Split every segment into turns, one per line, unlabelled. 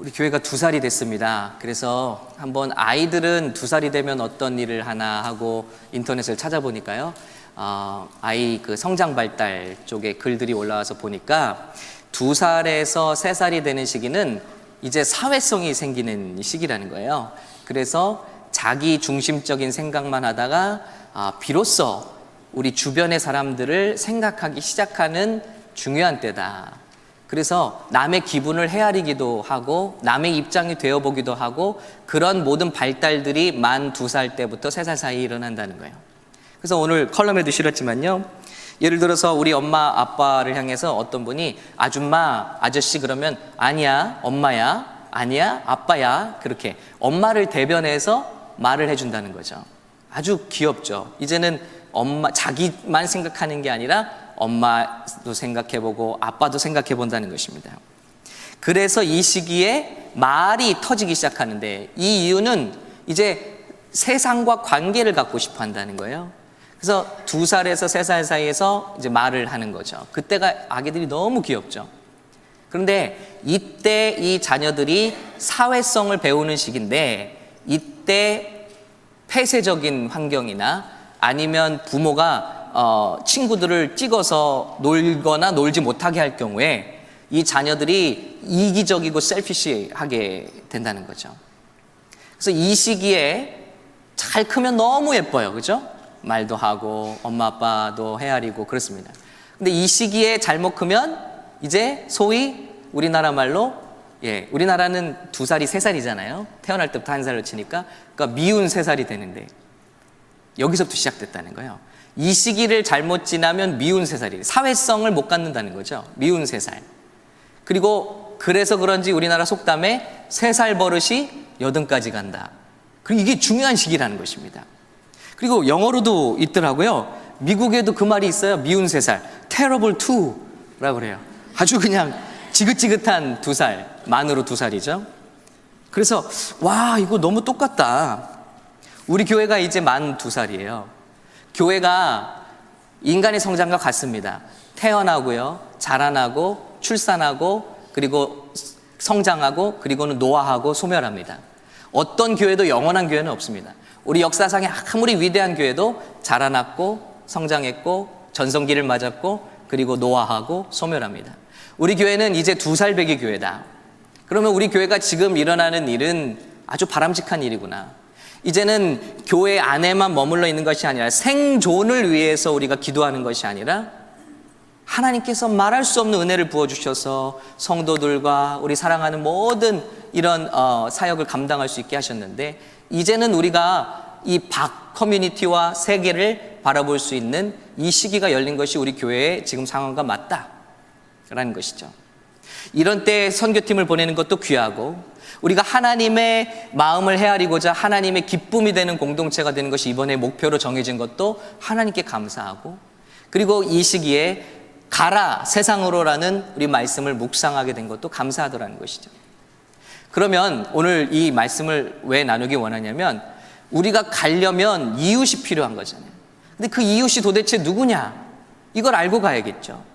우리 교회가 두 살이 됐습니다. 그래서 한번 아이들은 두 살이 되면 어떤 일을 하나 하고 인터넷을 찾아보니까요. 어, 아이 그 성장 발달 쪽에 글들이 올라와서 보니까 두 살에서 세 살이 되는 시기는 이제 사회성이 생기는 시기라는 거예요. 그래서 자기 중심적인 생각만 하다가 아, 비로소 우리 주변의 사람들을 생각하기 시작하는 중요한 때다. 그래서 남의 기분을 헤아리기도 하고 남의 입장이 되어보기도 하고 그런 모든 발달들이 만 두 살 때부터 세 살 사이에 일어난다는 거예요. 그래서 오늘 컬럼에도 실었지만요. 예를 들어서 우리 엄마 아빠를 향해서 어떤 분이 아줌마 아저씨 그러면 아니야 엄마야 아니야 아빠야 그렇게 엄마를 대변해서 말을 해준다는 거죠. 아주 귀엽죠. 이제는 엄마 자기만 생각하는 게 아니라 엄마도 생각해보고 아빠도 생각해본다는 것입니다. 그래서 이 시기에 말이 터지기 시작하는데 이 이유는 이제 세상과 관계를 갖고 싶어 한다는 거예요. 그래서 두 살에서 세 살 사이에서 이제 말을 하는 거죠. 그때가 아기들이 너무 귀엽죠. 그런데 이때 이 자녀들이 사회성을 배우는 시기인데 이때 폐쇄적인 환경이나 아니면 부모가 어, 친구들을 찍어서 놀거나 놀지 못하게 할 경우에 이 자녀들이 이기적이고 셀피시하게 된다는 거죠. 그래서 이 시기에 잘 크면 너무 예뻐요. 그죠? 말도 하고 엄마 아빠도 헤아리고 그렇습니다. 근데 이 시기에 잘못 크면 이제 소위 우리나라 말로 예, 우리나라는 두 살이 세 살이잖아요. 태어날 때부터 한 살을 치니까 그러니까 미운 세 살이 되는데 여기서부터 시작됐다는 거예요. 이 시기를 잘못 지나면 미운 세 살이 사회성을 못 갖는다는 거죠. 미운 세 살. 그리고 그래서 그런지 우리나라 속담에 세 살 버릇이 여든까지 간다. 그리고 이게 중요한 시기라는 것입니다. 그리고 영어로도 있더라고요. 미국에도 그 말이 있어요. 미운 세 살. terrible two라고 그래요. 아주 그냥 지긋지긋한 두 살. 만으로 두 살이죠. 그래서 와, 이거 너무 똑같다. 우리 교회가 이제 만 두 살이에요. 교회가 인간의 성장과 같습니다. 태어나고요, 자라나고, 출산하고, 그리고 성장하고, 그리고는 노화하고, 소멸합니다. 어떤 교회도 영원한 교회는 없습니다. 우리 역사상에 아무리 위대한 교회도 자라났고, 성장했고, 전성기를 맞았고, 그리고 노화하고, 소멸합니다. 우리 교회는 이제 두 살 배기 교회다. 그러면 우리 교회가 지금 일어나는 일은 아주 바람직한 일이구나. 이제는 교회 안에만 머물러 있는 것이 아니라 생존을 위해서 우리가 기도하는 것이 아니라 하나님께서 말할 수 없는 은혜를 부어주셔서 성도들과 우리 사랑하는 모든 이런 어, 사역을 감당할 수 있게 하셨는데 이제는 우리가 이 박 커뮤니티와 세계를 바라볼 수 있는 이 시기가 열린 것이 우리 교회의 지금 상황과 맞다라는 것이죠. 이런 때 선교팀을 보내는 것도 귀하고 우리가 하나님의 마음을 헤아리고자 하나님의 기쁨이 되는 공동체가 되는 것이 이번에 목표로 정해진 것도 하나님께 감사하고 그리고 이 시기에 가라 세상으로라는 우리 말씀을 묵상하게 된 것도 감사하더라는 것이죠. 그러면 오늘 이 말씀을 왜 나누기 원하냐면 우리가 가려면 이웃이 필요한 거잖아요. 근데 그 이웃이 도대체 누구냐? 이걸 알고 가야겠죠.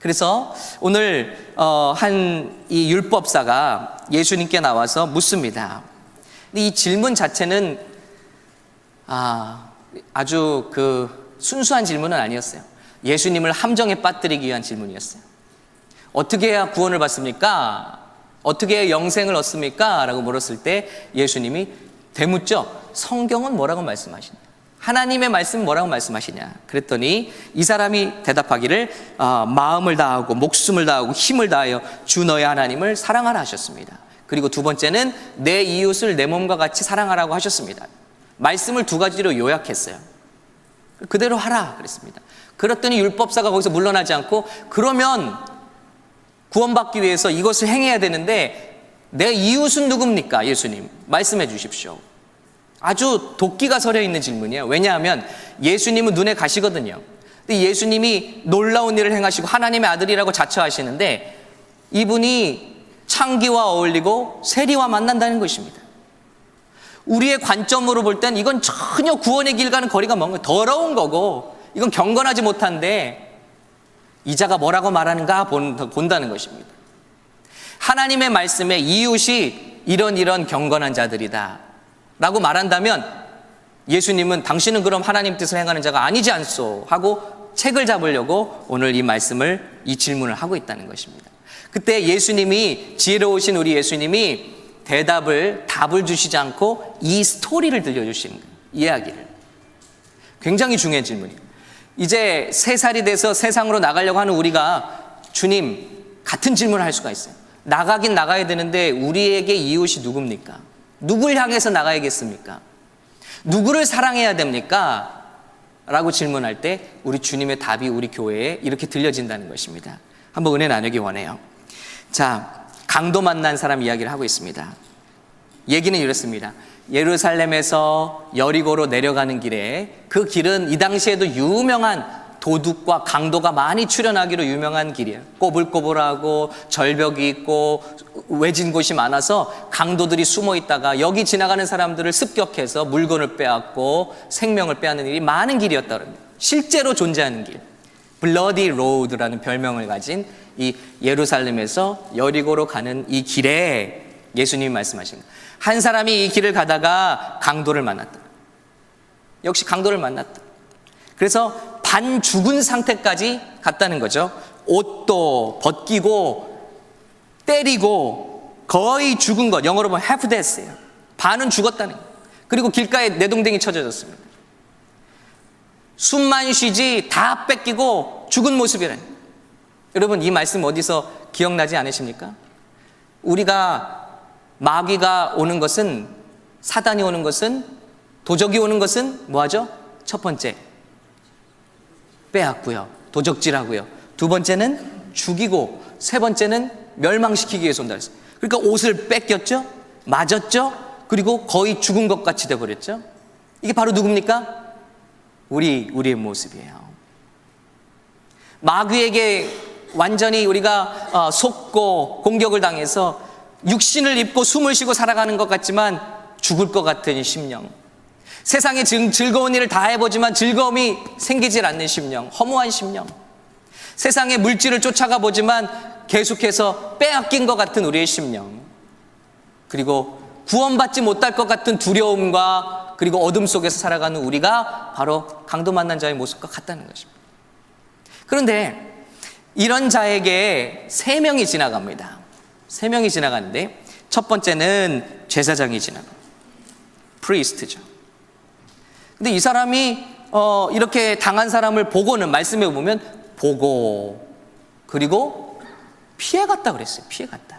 그래서 오늘 어, 한 이 율법사가 예수님께 나와서 묻습니다. 이 질문 자체는 아, 아주 그 순수한 질문은 아니었어요. 예수님을 함정에 빠뜨리기 위한 질문이었어요. 어떻게 해야 구원을 받습니까? 어떻게 영생을 얻습니까? 라고 물었을 때 예수님이 대묻죠. 성경은 뭐라고 말씀하시냐? 하나님의 말씀 뭐라고 말씀하시냐? 그랬더니 이 사람이 대답하기를 어, 마음을 다하고 목숨을 다하고 힘을 다하여 주 너의 하나님을 사랑하라 하셨습니다. 그리고 두 번째는 내 이웃을 내 몸과 같이 사랑하라고 하셨습니다. 말씀을 두 가지로 요약했어요. 그대로 하라 그랬습니다. 그랬더니 율법사가 거기서 물러나지 않고 그러면 구원받기 위해서 이것을 행해야 되는데 내 이웃은 누굽니까? 예수님 말씀해 주십시오. 아주 도끼가 서려 있는 질문이에요. 왜냐하면 예수님은 눈에 가시거든요. 근데 예수님이 놀라운 일을 행하시고 하나님의 아들이라고 자처하시는데 이분이 창기와 어울리고 세리와 만난다는 것입니다. 우리의 관점으로 볼 땐 이건 전혀 구원의 길 가는 거리가 먼 거예요. 더러운 거고 이건 경건하지 못한데 이자가 뭐라고 말하는가 본다는 것입니다. 하나님의 말씀에 이웃이 이런 이런 경건한 자들이다. 라고 말한다면 예수님은 당신은 그럼 하나님 뜻을 행하는 자가 아니지 않소 하고 책을 잡으려고 오늘 이 말씀을 이 질문을 하고 있다는 것입니다. 그때 예수님이 지혜로우신 우리 예수님이 대답을 답을 주시지 않고 이 스토리를 들려주시는 거예요. 이야기를. 굉장히 중요한 질문이에요. 이제 세 살이 돼서 세상으로 나가려고 하는 우리가 주님 같은 질문을 할 수가 있어요. 나가긴 나가야 되는데 우리에게 이웃이 누굽니까? 누굴 향해서 나가야겠습니까? 누구를 사랑해야 됩니까? 라고 질문할 때 우리 주님의 답이 우리 교회에 이렇게 들려진다는 것입니다. 한번 은혜 나누기 원해요. 자, 강도 만난 사람 이야기를 하고 있습니다. 얘기는 이렇습니다. 예루살렘에서 여리고로 내려가는 길에 그 길은 이 당시에도 유명한 도둑과 강도가 많이 출현하기로 유명한 길이에요. 꼬불꼬불하고 절벽이 있고 외진 곳이 많아서 강도들이 숨어 있다가 여기 지나가는 사람들을 습격해서 물건을 빼앗고 생명을 빼앗는 일이 많은 길이었다 그럽니다. 실제로 존재하는 길. 블러디 로드라는 별명을 가진 이 예루살렘에서 여리고로 가는 이 길에 예수님이 말씀하신. 한 사람이 이 길을 가다가 강도를 만났다. 역시 강도를 만났다. 그래서 반 죽은 상태까지 갔다는 거죠. 옷도 벗기고 때리고 거의 죽은 것. 영어로 보면 half death예요. 반은 죽었다는 거예요. 그리고 길가에 내동댕이 쳐져졌습니다. 숨만 쉬지 다 뺏기고 죽은 모습이라는 거예요. 여러분 이 말씀 어디서 기억나지 않으십니까? 우리가 마귀가 오는 것은 사단이 오는 것은 도적이 오는 것은 뭐하죠? 첫 번째 빼앗고요. 도적질하고요. 두 번째는 죽이고 세 번째는 멸망시키기 위해서 온다 그랬어요. 그러니까 옷을 뺏겼죠? 맞았죠? 그리고 거의 죽은 것 같이 돼 버렸죠? 이게 바로 누굽니까? 우리 우리의 모습이에요. 마귀에게 완전히 우리가 어, 속고 공격을 당해서 육신을 입고 숨을 쉬고 살아가는 것 같지만 죽을 것 같은 심령. 세상에 즐- 즐거운 일을 다 해보지만 즐거움이 생기질 않는 심령, 허무한 심령. 세상의 물질을 쫓아가 보지만 계속해서 빼앗긴 것 같은 우리의 심령. 그리고 구원받지 못할 것 같은 두려움과 그리고 어둠 속에서 살아가는 우리가 바로 강도 만난 자의 모습과 같다는 것입니다. 그런데 이런 자에게 세 명이 지나갑니다. 세 명이 지나가는데 첫 번째는 제사장이 지나갑니다. 프리스트죠. 근데 이 사람이 어, 이렇게 당한 사람을 보고는 말씀해 보면 보고 그리고 피해 갔다 그랬어요. 피해 갔다.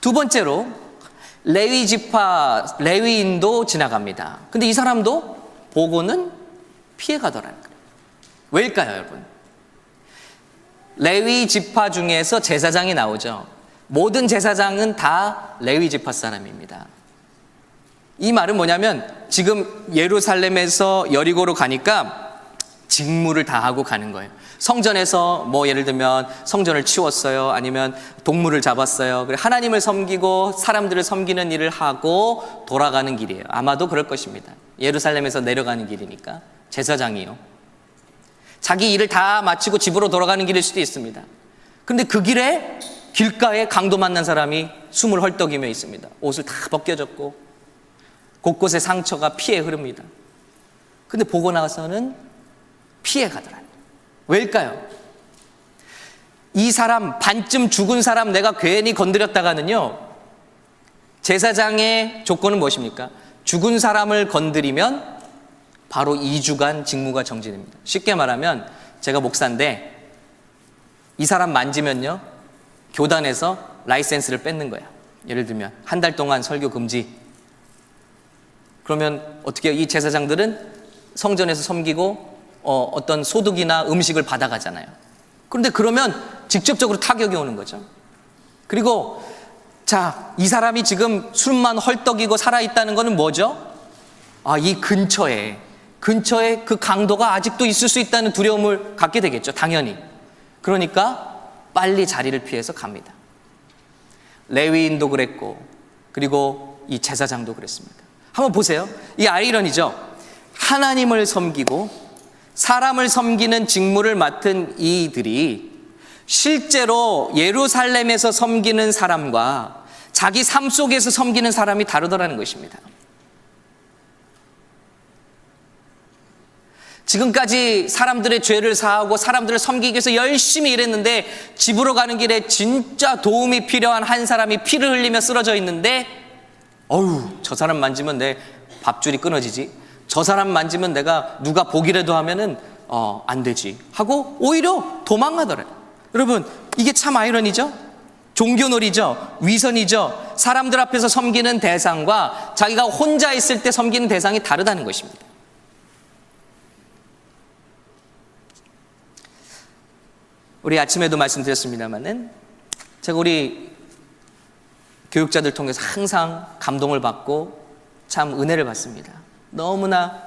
두 번째로 레위 지파 레위인도 지나갑니다. 근데 이 사람도 보고는 피해 가더라는 거예요. 왜일까요, 여러분? 레위 지파 중에서 제사장이 나오죠. 모든 제사장은 다 레위 지파 사람입니다. 이 말은 뭐냐면 지금 예루살렘에서 여리고로 가니까 직무를 다 하고 가는 거예요. 성전에서 뭐 예를 들면 성전을 치웠어요. 아니면 동물을 잡았어요. 그리고 하나님을 섬기고 사람들을 섬기는 일을 하고 돌아가는 길이에요. 아마도 그럴 것입니다. 예루살렘에서 내려가는 길이니까 제사장이요. 자기 일을 다 마치고 집으로 돌아가는 길일 수도 있습니다. 근데 그 길에 길가에 강도 만난 사람이 숨을 헐떡이며 있습니다. 옷을 다 벗겨졌고 곳곳에 상처가 피해 흐릅니다. 근데 보고 나서는 피해 가더라. 왜일까요? 이 사람 반쯤 죽은 사람 내가 괜히 건드렸다가는요. 제사장의 조건은 무엇입니까? 죽은 사람을 건드리면 바로 2주간 직무가 정지됩니다. 쉽게 말하면 제가 목사인데 이 사람 만지면요. 교단에서 라이센스를 뺏는 거예요. 예를 들면 한 달 동안 설교 금지. 그러면 어떻게? 이 제사장들은 성전에서 섬기고 어, 어떤 소득이나 음식을 받아가잖아요. 그런데 그러면 직접적으로 타격이 오는 거죠. 그리고 자, 이 사람이 지금 술만 헐떡이고 살아있다는 것은 뭐죠? 아, 이 근처에, 근처에 그 강도가 아직도 있을 수 있다는 두려움을 갖게 되겠죠. 당연히. 그러니까 빨리 자리를 피해서 갑니다. 레위인도 그랬고, 그리고 이 제사장도 그랬습니다. 한번 보세요. 이 아이러니죠. 하나님을 섬기고 사람을 섬기는 직무를 맡은 이들이 실제로 예루살렘에서 섬기는 사람과 자기 삶 속에서 섬기는 사람이 다르더라는 것입니다. 지금까지 사람들의 죄를 사하고 사람들을 섬기기 위해서 열심히 일했는데 집으로 가는 길에 진짜 도움이 필요한 한 사람이 피를 흘리며 쓰러져 있는데 어휴 저 사람 만지면 내 밥줄이 끊어지지. 저 사람 만지면 내가 누가 보기라도 하면은 어, 안 되지. 하고 오히려 도망가더래요 여러분 이게 참 아이러니죠? 종교놀이죠? 위선이죠? 사람들 앞에서 섬기는 대상과 자기가 혼자 있을 때 섬기는 대상이 다르다는 것입니다. 우리 아침에도 말씀드렸습니다만은 제가 우리 교육자들 통해서 항상 감동을 받고 참 은혜를 받습니다. 너무나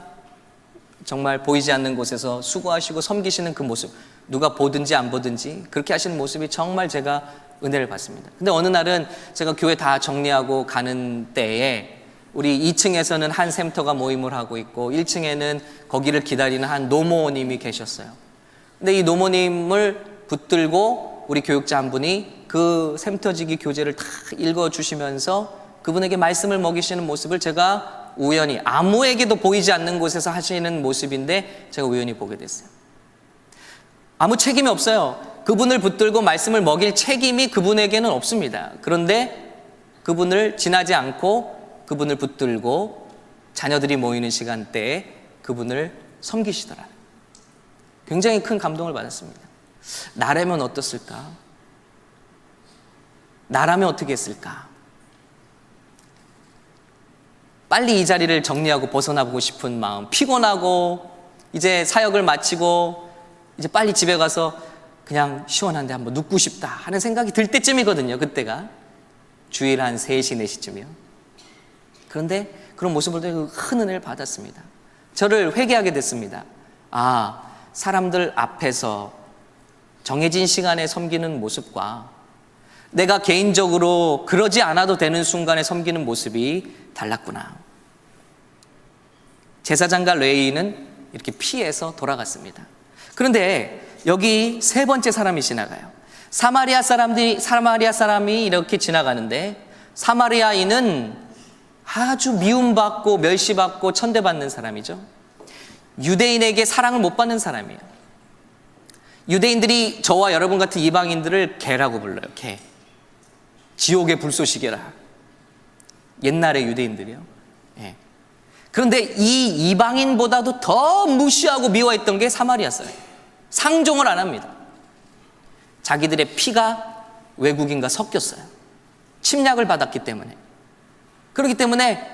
정말 보이지 않는 곳에서 수고하시고 섬기시는 그 모습, 누가 보든지 안 보든지 그렇게 하시는 모습이 정말 제가 은혜를 받습니다. 근데 어느 날은 제가 교회 다 정리하고 가는 때에 우리 2층에서는 한 샘터가 모임을 하고 있고 1층에는 거기를 기다리는 한 노모님이 계셨어요. 근데 이 노모님을 붙들고 우리 교육자 한 분이 그 샘터지기 교재를 다 읽어주시면서 그분에게 말씀을 먹이시는 모습을 제가 우연히 아무에게도 보이지 않는 곳에서 하시는 모습인데 제가 우연히 보게 됐어요. 아무 책임이 없어요. 그분을 붙들고 말씀을 먹일 책임이 그분에게는 없습니다. 그런데 그분을 지나지 않고 그분을 붙들고 자녀들이 모이는 시간대에 그분을 섬기시더라. 굉장히 큰 감동을 받았습니다. 나라면 어떻을까? 나라면 어떻게 했을까? 빨리 이 자리를 정리하고 벗어나보고 싶은 마음, 피곤하고 이제 사역을 마치고 이제 빨리 집에 가서 그냥 시원한데 한번 눕고 싶다 하는 생각이 들 때쯤이거든요. 그때가 주일 한 3시, 4시쯤이요. 그런데 그런 모습을 보고 큰 은혜를 받았습니다. 저를 회개하게 됐습니다. 아, 사람들 앞에서 정해진 시간에 섬기는 모습과 내가 개인적으로 그러지 않아도 되는 순간에 섬기는 모습이 달랐구나. 제사장과 레이는 이렇게 피해서 돌아갔습니다. 그런데 여기 세 번째 사람이 지나가요. 사마리아 사람들이 사마리아 사람이 이렇게 지나가는데 사마리아인은 아주 미움받고 멸시받고 천대받는 사람이죠. 유대인에게 사랑을 못 받는 사람이에요. 유대인들이 저와 여러분 같은 이방인들을 개라고 불러요. 개. 지옥의 불쏘시개라. 옛날의 유대인들이요. 예. 그런데 이 이방인보다도 더 무시하고 미워했던 게 사마리아서요. 상종을 안 합니다. 자기들의 피가 외국인과 섞였어요. 침략을 받았기 때문에. 그렇기 때문에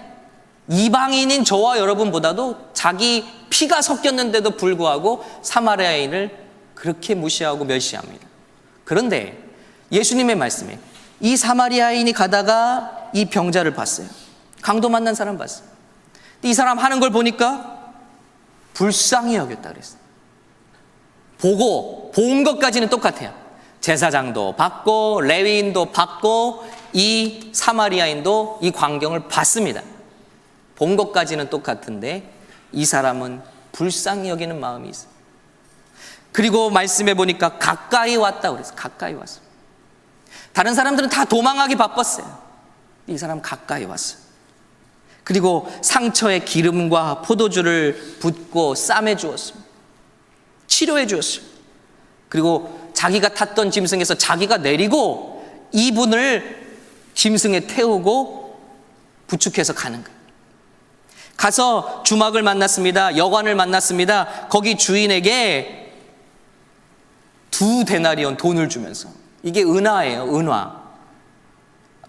이방인인 저와 여러분보다도 자기 피가 섞였는데도 불구하고 사마리아인을 그렇게 무시하고 멸시합니다. 그런데 예수님의 말씀에 이 사마리아인이 가다가 이 병자를 봤어요. 강도 만난 사람 봤어요. 이 사람 하는 걸 보니까 불쌍히 여겼다 그랬어요. 보고 본 것까지는 똑같아요. 제사장도 받고 레위인도 받고 이 사마리아인도 이 광경을 봤습니다. 본 것까지는 똑같은데 이 사람은 불쌍히 여기는 마음이 있어요. 그리고 말씀해 보니까 가까이 왔다 그랬어요. 가까이 왔어요. 다른 사람들은 다 도망하기 바빴어요. 이 사람 가까이 왔어요. 그리고 상처에 기름과 포도주를 붓고 쌈해 주었습니다. 치료해 주었어요. 그리고 자기가 탔던 짐승에서 자기가 내리고 이분을 짐승에 태우고 부축해서 가는 거예요. 가서 주막을 만났습니다. 여관을 만났습니다. 거기 주인에게 두 데나리온 돈을 주면서 이게 은화예요, 은화.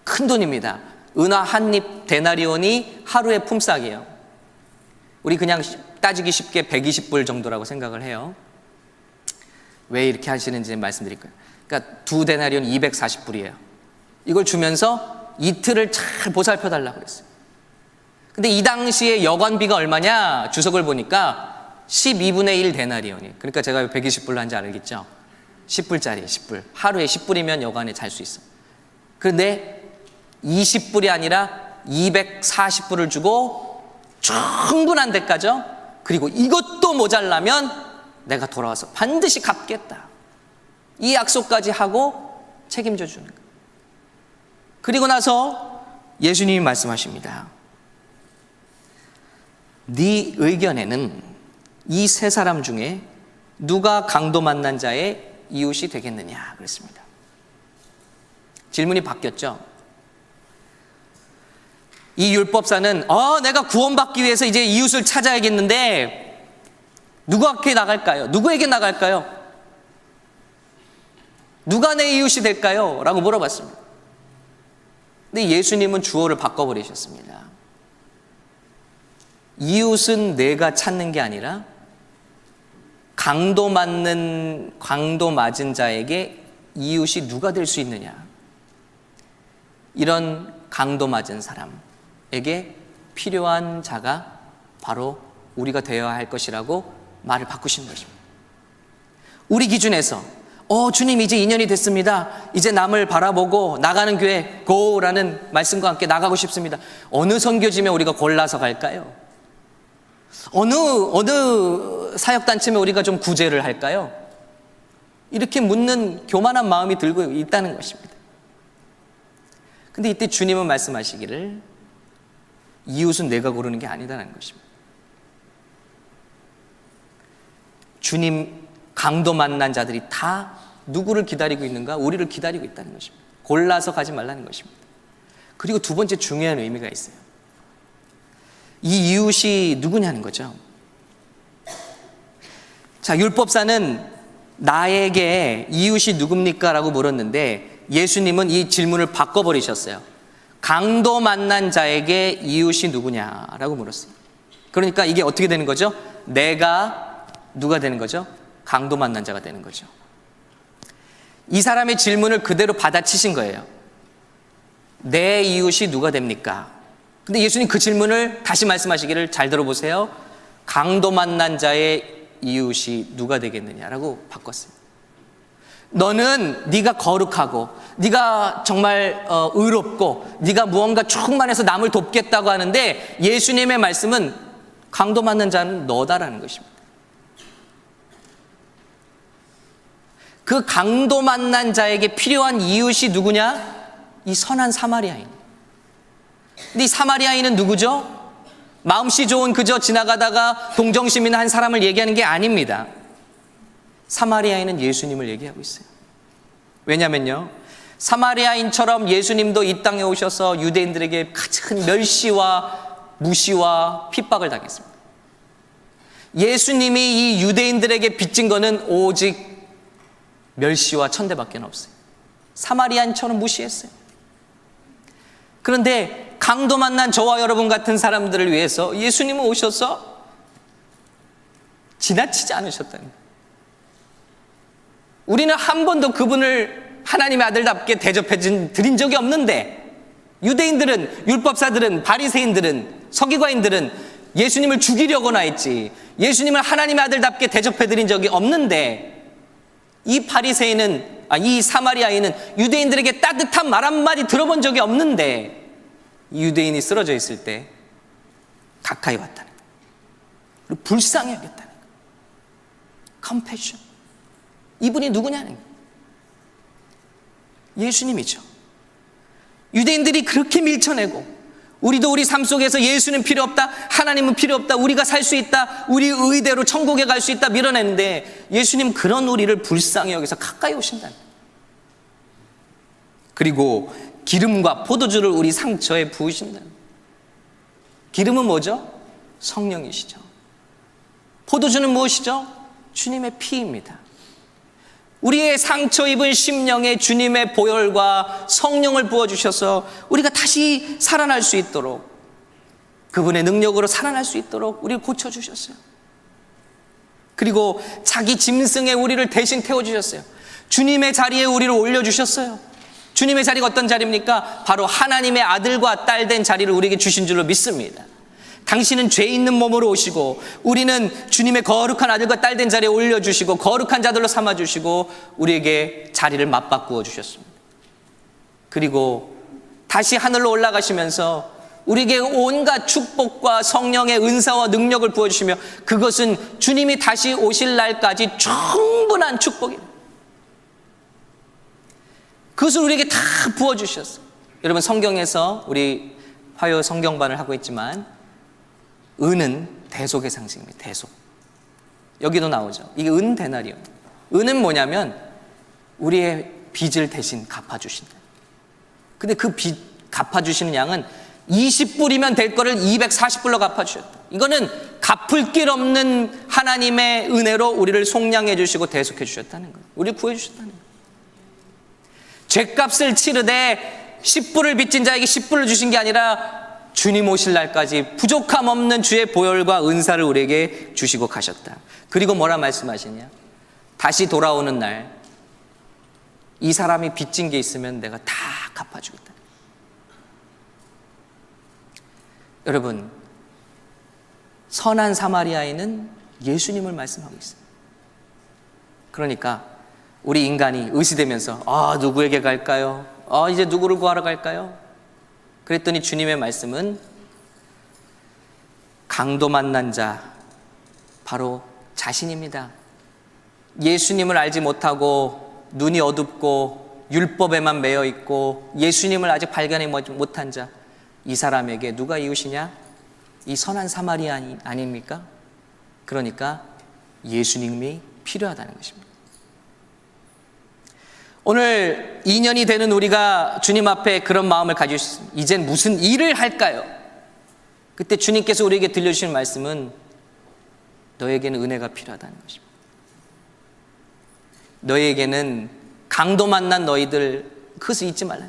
큰 돈입니다. 은화 한입 데나리온이 하루의 품삯이에요. 우리 그냥 따지기 쉽게 120불 정도라고 생각을 해요. 왜 이렇게 하시는지 말씀드릴 거예요. 그러니까 두 데나리온 240불이에요. 이걸 주면서 이틀을 잘 보살펴 달라고 그랬어요. 근데 이 당시에 여관비가 얼마냐? 주석을 보니까 12분의 1 데나리온이. 그러니까 제가 120불로 한지 알겠죠? 10불짜리 10불. 하루에 10불이면 여관에 잘 수 있어. 그런데 20불이 아니라 240불을 주고 충분한 데까죠. 그리고 이것도 모자라면 내가 돌아와서 반드시 갚겠다. 이 약속까지 하고 책임져 주는 거예요. 그리고 나서 예수님이 말씀하십니다. 네 의견에는 이 세 사람 중에 누가 강도 만난 자의 이웃이 되겠느냐 그랬습니다. 질문이 바뀌었죠. 이 율법사는 어 내가 구원받기 위해서 이제 이웃을 찾아야겠는데 누구에게 나갈까요? 누구에게 나갈까요? 누가 내 이웃이 될까요? 라고 물어봤습니다. 근데 예수님은 주어를 바꿔버리셨습니다. 이웃은 내가 찾는 게 아니라 강도 맞는 강도 맞은 자에게 이웃이 누가 될 수 있느냐? 이런 강도 맞은 사람에게 필요한 자가 바로 우리가 되어야 할 것이라고 말을 바꾸신 것입니다. 우리 기준에서 어 주님 이제 2년이 됐습니다. 이제 남을 바라보고 나가는 교회 고라는 말씀과 함께 나가고 싶습니다. 어느 선교지면 우리가 골라서 갈까요? 어느 어느 사역 단체면 우리가 좀 구제를 할까요? 이렇게 묻는 교만한 마음이 들고 있다는 것입니다. 근데 이때 주님은 말씀하시기를 이웃은 내가 고르는 게 아니다라는 것입니다. 주님 강도 만난 자들이 다 누구를 기다리고 있는가? 우리를 기다리고 있다는 것입니다. 골라서 가지 말라는 것입니다. 그리고 두 번째 중요한 의미가 있어요. 이 이웃이 누구냐는 거죠. 자, 율법사는 나에게 이웃이 누굽니까? 라고 물었는데 예수님은 이 질문을 바꿔버리셨어요. 강도 만난 자에게 이웃이 누구냐 라고 물었어요. 그러니까 이게 어떻게 되는 거죠? 내가 누가 되는 거죠? 강도 만난 자가 되는 거죠. 이 사람의 질문을 그대로 받아치신 거예요. 내 이웃이 누가 됩니까? 근데 예수님 그 질문을 다시 말씀하시기를 잘 들어보세요. 강도 만난 자의 이웃이 누가 되겠느냐라고 바꿨어요. 너는 네가 거룩하고 네가 정말 어, 의롭고 네가 무언가 충만해서 남을 돕겠다고 하는데 예수님의 말씀은 강도 맞는 자는 너다라는 것입니다. 그 강도 만난 자에게 필요한 이웃이 누구냐? 이 선한 사마리아인. 근데 이 사마리아인은 누구죠? 마음씨 좋은 그저 지나가다가 동정심 있는 한 사람을 얘기하는 게 아닙니다. 사마리아인은 예수님을 얘기하고 있어요. 왜냐면요. 사마리아인처럼 예수님도 이 땅에 오셔서 유대인들에게 큰 멸시와 무시와 핍박을 당했습니다. 예수님이 이 유대인들에게 빚진 거는 오직 멸시와 천대밖에 없어요. 사마리아인처럼 무시했어요. 그런데 강도 만난 저와 여러분 같은 사람들을 위해서 예수님은 오셔서 지나치지 않으셨다는 거예요. 우리는 한 번도 그분을 하나님의 아들답게 대접해 드린 적이 없는데 유대인들은 율법사들은 바리새인들은 서기관인들은 예수님을 죽이려고나 했지 예수님을 하나님의 아들답게 대접해 드린 적이 없는데 이 바리새인은 아, 이 사마리아인은 유대인들에게 따뜻한 말 한마디 들어본 적이 없는데 유대인이 쓰러져 있을 때 가까이 왔다는 거예요. 불쌍히 여겼다는 거예요. 컴패션. 이분이 누구냐는 거예요. 예수님이죠. 유대인들이 그렇게 밀쳐내고 우리도 우리 삶 속에서 예수는 필요 없다. 하나님은 필요 없다. 우리가 살 수 있다. 우리 의대로 천국에 갈 수 있다. 밀어내는데 예수님 그런 우리를 불쌍히 여기서 가까이 오신다. 그리고 기름과 포도주를 우리 상처에 부으신다. 기름은 뭐죠? 성령이시죠. 포도주는 무엇이죠? 주님의 피입니다. 우리의 상처 입은 심령에 주님의 보혈과 성령을 부어주셔서 우리가 다시 살아날 수 있도록 그분의 능력으로 살아날 수 있도록 우리를 고쳐주셨어요. 그리고 자기 짐승에 우리를 대신 태워주셨어요. 주님의 자리에 우리를 올려주셨어요. 주님의 자리가 어떤 자리입니까? 바로 하나님의 아들과 딸 된 자리를 우리에게 주신 줄로 믿습니다. 당신은 죄 있는 몸으로 오시고 우리는 주님의 거룩한 아들과 딸 된 자리에 올려주시고 거룩한 자들로 삼아주시고 우리에게 자리를 맞바꾸어 주셨습니다. 그리고 다시 하늘로 올라가시면서 우리에게 온갖 축복과 성령의 은사와 능력을 부어주시며 그것은 주님이 다시 오실 날까지 충분한 축복입니다. 그것을 우리에게 다 부어주셨어. 여러분 성경에서 우리 화요 성경반을 하고 있지만 은은 대속의 상징입니다. 대속. 여기도 나오죠. 이게 은 데나리온. 은은 뭐냐면 우리의 빚을 대신 갚아주신다. 근데 그 빚 갚아주시는 양은 20불이면 될 거를 240불로 갚아주셨다. 이거는 갚을 길 없는 하나님의 은혜로 우리를 속량해 주시고 대속해 주셨다는 거예요. 우리 구해 주셨다는 거예요. 죄값을 치르되 10불을 빚진 자에게 10불을 주신 게 아니라 주님 오실 날까지 부족함 없는 주의 보혈과 은사를 우리에게 주시고 가셨다. 그리고 뭐라 말씀하시냐? 다시 돌아오는 날, 이 사람이 빚진 게 있으면 내가 다 갚아주겠다. 여러분, 선한 사마리아인은 예수님을 말씀하고 있어요. 그러니까 우리 인간이 의시되면서 아 누구에게 갈까요? 아 이제 누구를 구하러 갈까요? 그랬더니 주님의 말씀은 강도 만난 자 바로 자신입니다. 예수님을 알지 못하고 눈이 어둡고 율법에만 매여 있고 예수님을 아직 발견해 못한 자 이 사람에게 누가 이웃이냐? 이 선한 사마리아인 아닙니까? 그러니까 예수님이 필요하다는 것입니다. 오늘 2년이 되는 우리가 주님 앞에 그런 마음을 가지고 있습니다. 이젠 무슨 일을 할까요? 그때 주님께서 우리에게 들려주신 말씀은 너에게는 은혜가 필요하다는 것입니다. 너에게는 강도 만난 너희들 그것을 잊지 말라.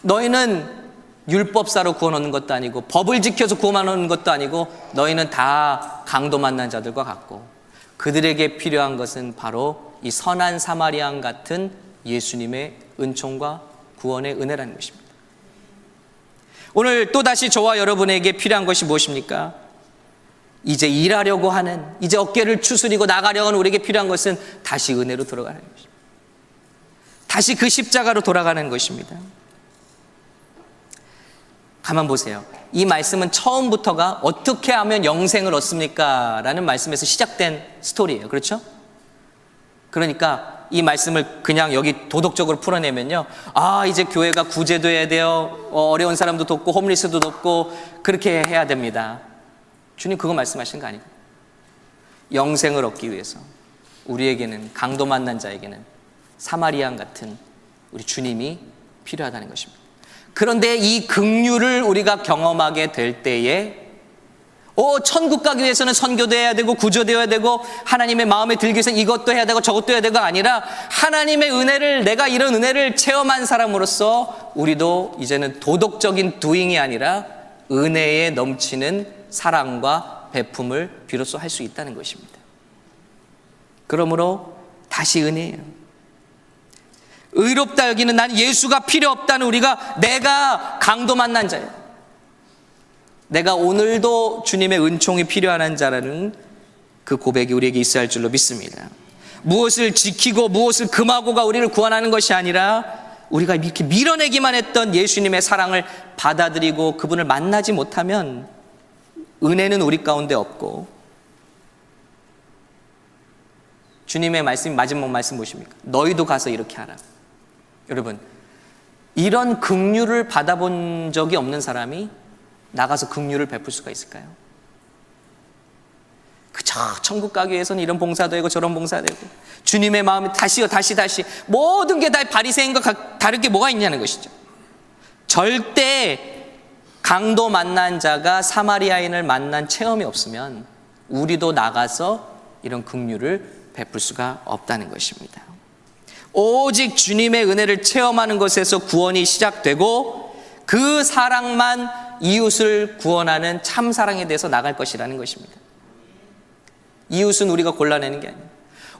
너희는 율법사로 구원하는 것도 아니고 법을 지켜서 구원하는 것도 아니고 너희는 다 강도 만난 자들과 같고 그들에게 필요한 것은 바로 이 선한 사마리안 같은 예수님의 은총과 구원의 은혜라는 것입니다. 오늘 또다시 저와 여러분에게 필요한 것이 무엇입니까? 이제 일하려고 하는, 이제 어깨를 추스리고 나가려고 하는 우리에게 필요한 것은 다시 은혜로 돌아가는 것입니다. 다시 그 십자가로 돌아가는 것입니다. 가만 보세요. 이 말씀은 처음부터가 어떻게 하면 영생을 얻습니까? 라는 말씀에서 시작된 스토리예요. 그렇죠? 그러니까 이 말씀을 그냥 여기 도덕적으로 풀어내면요. 아, 이제 교회가 구제돼야 돼요. 어, 어려운 사람도 돕고 홈리스도 돕고 그렇게 해야 됩니다. 주님 그거 말씀하신 거 아니고. 영생을 얻기 위해서 우리에게는 강도 만난 자에게는 사마리안 같은 우리 주님이 필요하다는 것입니다. 그런데 이 긍휼을 우리가 경험하게 될 때에 오 천국 가기 위해서는 선교도 해야 되고 구조되어야 되고 하나님의 마음에 들기 위해서 이것도 해야 되고 저것도 해야 되고 아니라 하나님의 은혜를 내가 이런 은혜를 체험한 사람으로서 우리도 이제는 도덕적인 두잉이 아니라 은혜에 넘치는 사랑과 배품을 비로소 할 수 있다는 것입니다. 그러므로 다시 은혜예요. 의롭다 여기는 난 예수가 필요 없다는 우리가 내가 강도 만난 자예요. 내가 오늘도 주님의 은총이 필요한 자라는 그 고백이 우리에게 있어야 할 줄로 믿습니다. 무엇을 지키고 무엇을 금하고가 우리를 구원하는 것이 아니라 우리가 이렇게 밀어내기만 했던 예수님의 사랑을 받아들이고 그분을 만나지 못하면 은혜는 우리 가운데 없고 주님의 말씀 마지막 말씀 무엇입니까? 너희도 가서 이렇게 하라. 여러분 이런 긍휼을 받아본 적이 없는 사람이 나가서 긍휼을 베풀 수가 있을까요? 그저 천국 가기 위해서는 이런 봉사도 하고 저런 봉사도 하고 주님의 마음이 다시요 다시 다시 모든 게 다 바리새인과 다르게 뭐가 있냐는 것이죠. 절대 강도 만난 자가 사마리아인을 만난 체험이 없으면 우리도 나가서 이런 긍휼을 베풀 수가 없다는 것입니다. 오직 주님의 은혜를 체험하는 것에서 구원이 시작되고 그 사랑만 이웃을 구원하는 참 사랑에 대해서 나갈 것이라는 것입니다. 이웃은 우리가 골라내는 게 아니에요.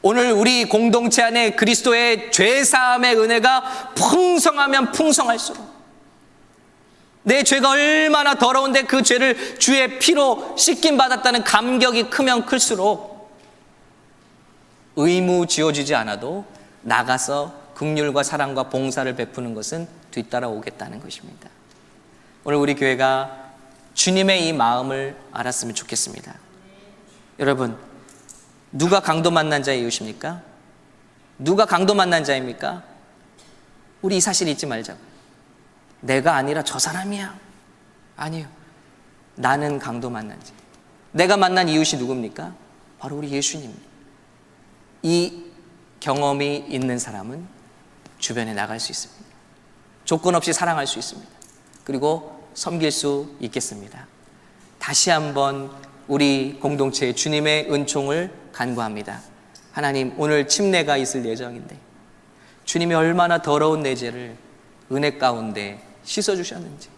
오늘 우리 공동체 안에 그리스도의 죄 사함의 은혜가 풍성하면 풍성할수록 내 죄가 얼마나 더러운데 그 죄를 주의 피로 씻김 받았다는 감격이 크면 클수록 의무 지어지지 않아도 나가서 극률과 사랑과 봉사를 베푸는 것은 뒤따라 오겠다는 것입니다. 오늘 우리 교회가 주님의 이 마음을 알았으면 좋겠습니다. 여러분, 누가 강도 만난 자의 이웃입니까? 누가 강도 만난 자입니까? 우리 이 사실 잊지 말자고. 내가 아니라 저 사람이야. 아니요. 나는 강도 만난 지. 내가 만난 이웃이 누굽니까? 바로 우리 예수님입니다. 이 경험이 있는 사람은 주변에 나갈 수 있습니다. 조건 없이 사랑할 수 있습니다. 그리고 섬길 수 있겠습니다. 다시 한번 우리 공동체에 주님의 은총을 간구합니다. 하나님, 오늘 침례가 있을 예정인데 주님이 얼마나 더러운 내 죄를 은혜 가운데 씻어 주셨는지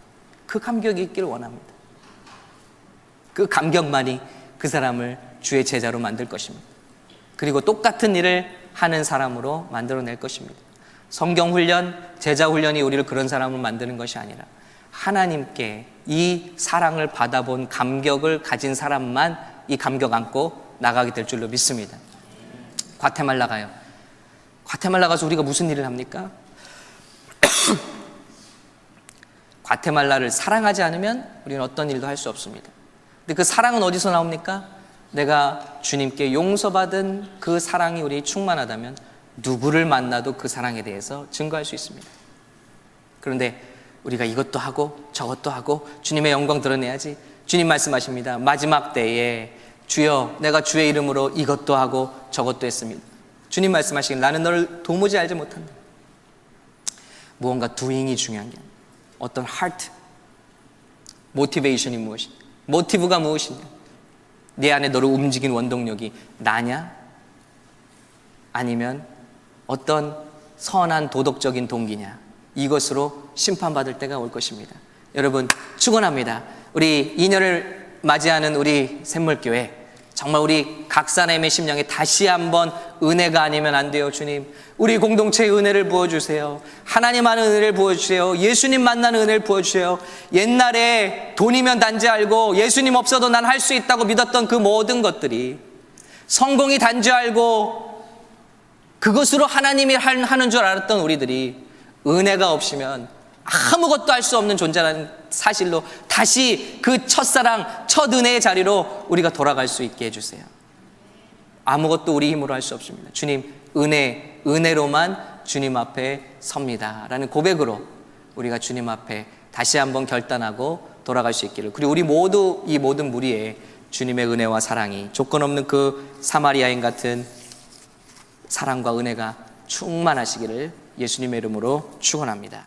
그 감격이 있기를 원합니다. 그 감격만이 그 사람을 주의 제자로 만들 것입니다. 그리고 똑같은 일을 하는 사람으로 만들어낼 것입니다. 성경 훈련, 제자 훈련이 우리를 그런 사람을 만드는 것이 아니라 하나님께 이 사랑을 받아본 감격을 가진 사람만 이 감격 안고 나가게 될 줄로 믿습니다. 과테말라 가요. 과테말라 가서 우리가 무슨 일을 합니까? 과테말라를 사랑하지 않으면 우리는 어떤 일도 할 수 없습니다. 근데 그 사랑은 어디서 나옵니까? 내가 주님께 용서받은 그 사랑이 우리 충만하다면 누구를 만나도 그 사랑에 대해서 증거할 수 있습니다. 그런데 우리가 이것도 하고 저것도 하고 주님의 영광 드러내야지. 주님 말씀하십니다. 마지막 때에 주여 내가 주의 이름으로 이것도 하고 저것도 했습니다. 주님 말씀하시길 나는 너를 도무지 알지 못한다. 무언가 doing이 중요한 게 아니라 어떤 heart, 모티베이션이 무엇이냐, 모티브가 무엇이냐, 내 안에 너를 움직인 원동력이 나냐, 아니면 어떤 선한 도덕적인 동기냐, 이것으로 심판받을 때가 올 것입니다. 여러분, 축원합니다. 우리 2년을 맞이하는 우리 샘물교회, 정말 우리 각 사람의 심령에 다시 한번 은혜가 아니면 안 돼요, 주님. 우리 공동체의 은혜를 부어주세요. 하나님 하는 은혜를 부어주세요. 예수님 만나는 은혜를 부어주세요. 옛날에 돈이면 단지 알고 예수님 없어도 난 할 수 있다고 믿었던 그 모든 것들이 성공이 단지 알고 그것으로 하나님이 할- 하는 줄 알았던 우리들이 은혜가 없으면 아무것도 할 수 없는 존재라는 사실로 다시 그 첫사랑, 첫 은혜의 자리로 우리가 돌아갈 수 있게 해주세요. 아무것도 우리 힘으로 할 수 없습니다. 주님, 은혜, 은혜로만 주님 앞에 섭니다. 라는 고백으로 우리가 주님 앞에 다시 한번 결단하고 돌아갈 수 있기를. 그리고 우리 모두 이 모든 무리에 주님의 은혜와 사랑이 조건 없는 그 사마리아인 같은 사랑과 은혜가 충만하시기를 예수님의 이름으로 축원합니다.